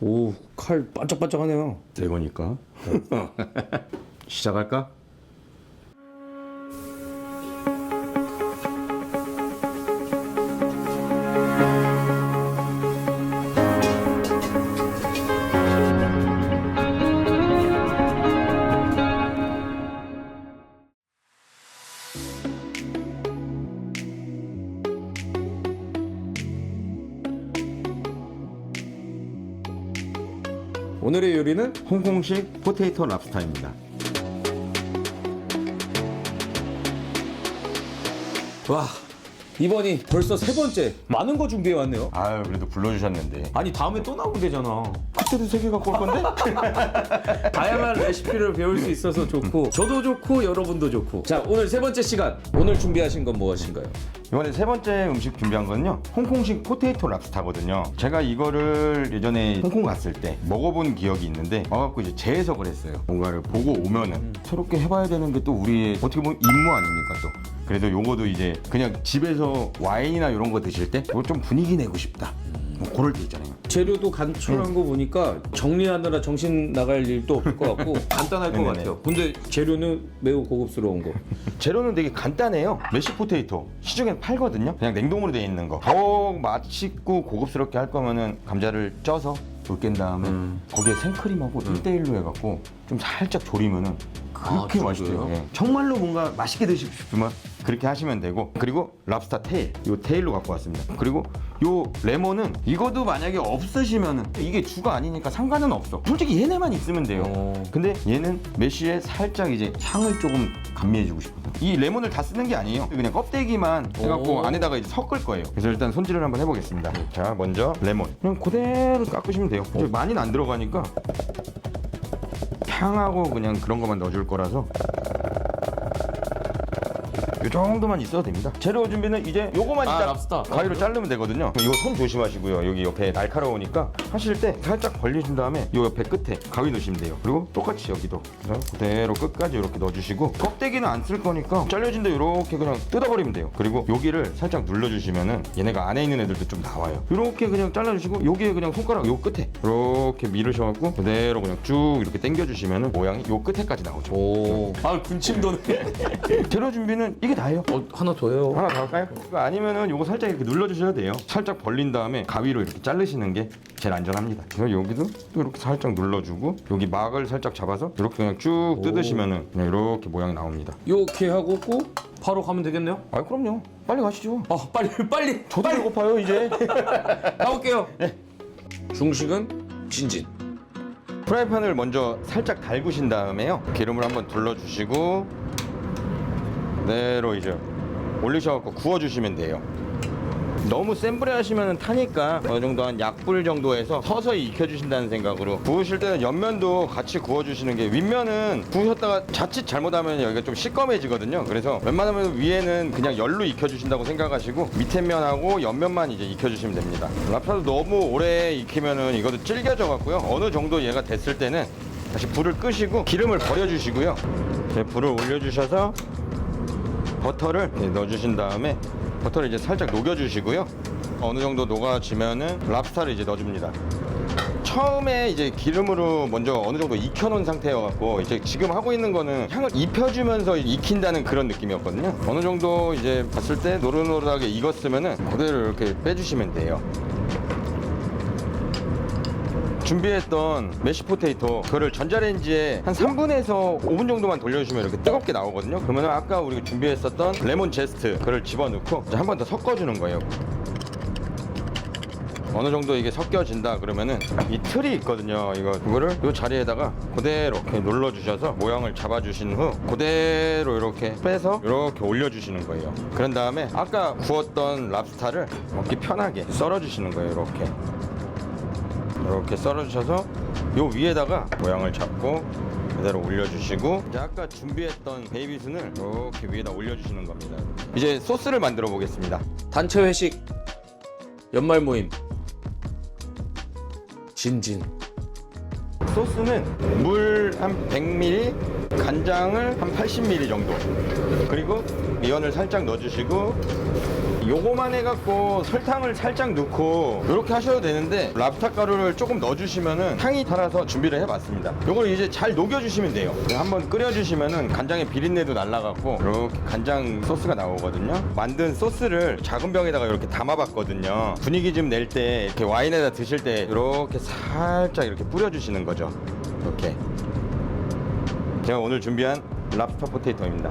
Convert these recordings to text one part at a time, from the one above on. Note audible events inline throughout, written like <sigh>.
오, 칼 반짝반짝하네요. 새 거니까. <laughs> 시작할까? 오늘의 요리는 홍콩식 포테이토 랍스타입니다. 와 이번이 벌써 세 번째 많은 거 준비해 왔네요. 아유 그래도 불러주셨는데. 아니 다음에 또 나오면 되잖아. 그때도 세개 갖고 올 건데? <laughs> 다양한 레시피를 배울 수 있어서 좋고 저도 좋고 여러분도 좋고. 자 오늘 세 번째 시간 오늘 준비하신 건 무엇인가요? 이번에 세 번째 음식 준비한 거는요 홍콩식 포테이토 랍스타거든요 제가 이거를 예전에 홍콩 갔을 때 먹어본 기억이 있는데 와갖고 이제 재해석을 했어요 뭔가를 보고 오면은 새롭게 해봐야 되는 게 또 우리의 어떻게 보면 임무 아닙니까 또 그래서 요거도 이제 그냥 집에서 와인이나 이런 거 드실 때 이거 좀 분위기 내고 싶다 뭐 그럴 때 있잖아요 재료도 간단한 거 보니까 정리하느라 정신 나갈 일도 없을 것 같고 <laughs> 간단할 것 네네네. 같아요. 근데 재료는 매우 고급스러운 거. 재료는 되게 간단해요. 메시 포테이토 시중에 팔거든요. 그냥 냉동으로 돼 있는 거. 더욱 맛있고 고급스럽게 할 거면은 감자를 쪄서 으깬 다음에 음. 거기에 생크림하고 1대1로 해갖고 좀 살짝 조리면은 그렇게 아, 맛있대요. 예. 정말로 뭔가 맛있게 드시고 싶으면 그렇게 하시면 되고 그리고 랍스타 테일 요 테일로 갖고 왔습니다. 그리고 요 레몬은 이것도 만약에 없으시면은 이게 주가 아니니까 상관은 없어. 솔직히 얘네만 있으면 돼요. 어. 근데 얘는 메쉬에 살짝 이제 향을 조금 감미해주고 싶어서 이 레몬을 다 쓰는 게 아니에요 그냥 껍데기만 해갖고 오. 안에다가 이제 섞을 거예요 그래서 일단 손질을 한번 해보겠습니다 자 먼저 레몬 그냥 그대로 깎으시면 돼요 많이는 안 들어가니까 향하고 그냥 그런 것만 넣어줄 거라서 이 정도만 있어도 됩니다. 재료 준비는 이제 요거만 아, 이따 랍스터. 가위로 자르면 되거든요. 이거 손 조심하시고요. 여기 옆에 날카로우니까 하실 때 살짝 벌리신 다음에 요 옆에 끝에 가위 넣으시면 돼요. 그리고 똑같이 여기도 그래서 그대로 끝까지 이렇게 넣어주시고 껍데기는 안 쓸 거니까 잘려진 데 이렇게 그냥 뜯어버리면 돼요. 그리고 여기를 살짝 눌러주시면은 얘네가 안에 있는 애들도 좀 나와요. 이렇게 그냥 잘라주시고 여기에 그냥 손가락 요 끝에 이렇게 밀으셔갖고 그대로 그냥 쭉 이렇게 당겨주시면은 모양이 요 끝에까지 나오죠. 오. 아 군침 도네. 재료 준비는 이게 다예요. 어 하나 더 해요. 하나 더 할까요? 이거 아니면은 요거 살짝 이렇게 눌러주셔야 돼요. 살짝 벌린 다음에 가위로 이렇게 자르시는 게 제일 안전합니다. 그래서 여기도 또 이렇게 살짝 눌러주고 여기 막을 살짝 잡아서 이렇게 그냥 쭉 오. 뜯으시면은 그냥 이렇게 모양이 나옵니다. 이렇게 하고 꼭 바로 가면 되겠네요. 아 그럼요. 빨리 가시죠. 아 빨리 빨리 저도 빨리 배고파요 이제. <laughs> 가볼게요. 중식은 진진. 프라이팬을 먼저 살짝 달구신 다음에요. 기름을 한번 둘러주시고 그대로 이제 올리셔갖고 구워주시면 돼요. 너무 센 불에 하시면 타니까 어느 정도 한 약불 정도에서 서서히 익혀주신다는 생각으로 구우실 때는 옆면도 같이 구워주시는 게 윗면은 구우셨다가 자칫 잘못하면 여기가 좀 시꺼매지거든요. 그래서 웬만하면 위에는 그냥 열로 익혀주신다고 생각하시고 밑에 면하고 옆면만 이제 익혀주시면 됩니다. 랍스타도 너무 오래 익히면은 이것도 질겨져 갖고요. 어느 정도 얘가 됐을 때는 다시 불을 끄시고 기름을 버려주시고요. 불을 올려주셔서 버터를 넣어주신 다음에 버터를 이제 살짝 녹여주시고요. 어느 정도 녹아지면은 랍스타를 이제 넣어줍니다. 처음에 이제 기름으로 먼저 어느 정도 익혀놓은 상태여갖고 이제 지금 하고 있는 거는 향을 입혀주면서 익힌다는 그런 느낌이었거든요. 어느 정도 이제 봤을 때 노릇노릇하게 익었으면은 그대로 이렇게 빼주시면 돼요. 준비했던 메시 포테이토 그거를 전자레인지에 한 3분에서 5분 정도만 돌려주시면 이렇게 뜨겁게 나오거든요. 그러면 아까 우리가 준비했었던 레몬 제스트 그걸 집어넣고 한 번 더 섞어주는 거예요. 어느 정도 이게 섞여진다 그러면은 이 틀이 있거든요. 이거 그거를 이 자리에다가 그대로 이렇게 눌러 주셔서 모양을 잡아 주신 후 그대로 이렇게 빼서 이렇게 올려 주시는 거예요. 그런 다음에 아까 구웠던 랍스타를 먹기 편하게 썰어 주시는 거예요 이렇게 이렇게 썰어주셔서 요 위에다가 모양을 잡고 그대로 올려주시고 이제 아까 준비했던 베이비순을 이렇게 위에다 올려주시는 겁니다. 이제 소스를 만들어 보겠습니다. 단체 회식. 연말 모임. 진진. 소스는 물 한 100ml, 간장을 한 80ml 정도. 그리고 미원을 살짝 넣어주시고 요거만 해갖고 설탕을 살짝 넣고 이렇게 하셔도 되는데 랍스타 가루를 조금 넣어주시면은 향이 살아서 준비를 해봤습니다. 요걸 이제 잘 녹여주시면 돼요. 네, 한번 끓여주시면은 간장의 비린내도 날라갔고 이렇게 간장 소스가 나오거든요. 만든 소스를 작은 병에다가 이렇게 담아봤거든요. 분위기 좀 낼 때 이렇게 와인에다 드실 때 이렇게 살짝 이렇게 뿌려주시는 거죠. 이렇게. 제가 오늘 준비한 랍스터 포테이토입니다.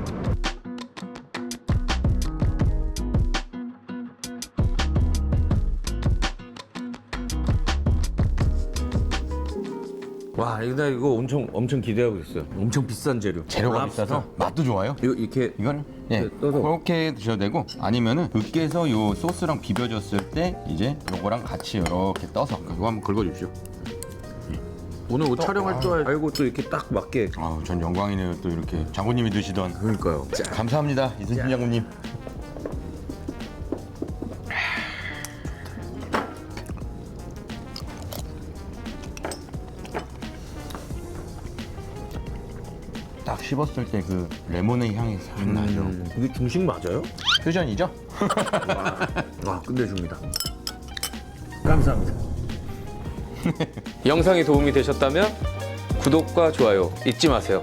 와 이거 나 이거 엄청 엄청 기대하고 있어요. 엄청 비싼 재료. 재료가 랍스터. 비싸서 맛도 좋아요. 이거 이렇게 이거는 예 네, 떠서. 그렇게 드셔도 되고 아니면은 으깨서 요 소스랑 비벼줬을 때 이제 요거랑 같이 이렇게 떠서 이거 한번 긁어주십시오. 오늘 뭐 촬영할 줄 알고 또 이렇게 딱 맞게. 아우 전 영광이네요 또 이렇게 장군님이 드시던 그러니까요. 감사합니다 이순신 장군님. 딱 씹었을 때 그 레몬의 향이 싹 나죠. 음, 이게 중식 맞아요? 퓨전이죠? <laughs> 와 끝내줍니다. 감사합니다. 영상이 도움이 되셨다면 구독과 좋아요 잊지 마세요.